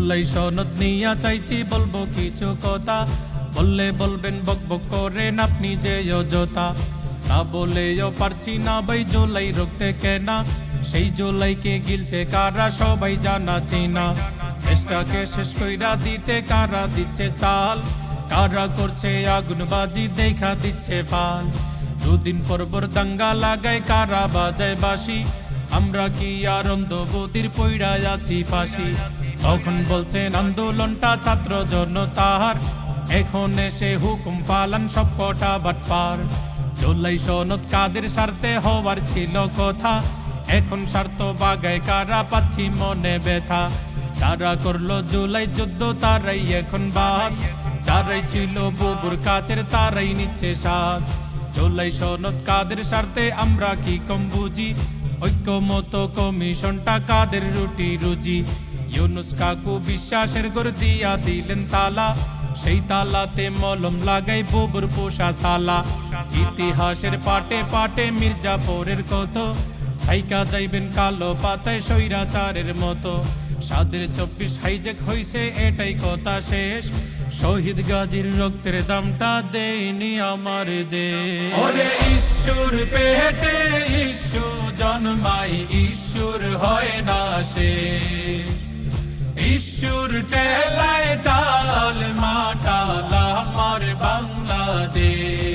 জোলাই সনদ নিয়া চাইছি, বলব কিছু কথা। বললে বলবেন বক বক করেন আপনি যে অযথা। তা বলেও পারছি না ভাই, জোলাই রুখতে কেনা। সেই জোলাইকে গিলছে কারা, সবাই জানা চিনা। দেশটাকে শেষ কইরা দিতে কারা দিচ্ছে চাল? কারা করছে আগুনবাজি, দেখা দিচ্ছে ফাল। দুদিন পর পর দাঙ্গা লাগায় কারা বাজায় বাসি আমরা কি আর অন্ধবুদির পইড়ায় আছি ফাঁসি। তখন বলছেন, আন্দোলনটা ছাত্র জনতার। এখন এসে হুকুম পালান সব কটা বাট পার জুলাই সনদ কাদের স্বার্থে হওয়ার ছিল কথা। এখন স্বার্থ বাগায় কারা পাচ্ছি মনে ব্যথা। যারা করল জুলাই যুদ্ধ, তারাই এখন বাদ। যারাই ছিল বুবুর কাছের, তারাই নিচ্ছে সাথ জুলাই সনদ কাদের স্বার্থে আমরা কি কম বুঝি? ঐক্যমত কমিশনটা কাদের রুটি রুজি? ইউনুস কাকু বিশ্বাসের গর দিয়া দিলেন তালা। সেই তালাতে মলম লাগাই বুবুর পোষা সালা। ইতিহাসের পাটে পাটে মির্জাফরের কত। থাইকা যাইবেন কালো পাতায় সৈরাচারের মতো। সাদের চব্বিশ হাইজেক হইছে এটাই কথা শেষ। শহীদ গাজীর রক্তের দামটা দেয়নি আমার দে ওরে ঈশ্বর পেটে ঈশ্বর, জন্মাই ঈশ্বর হয় না সে। বিশ্বর টেলায় টাল মাটালা আমার বাংলাদেশ।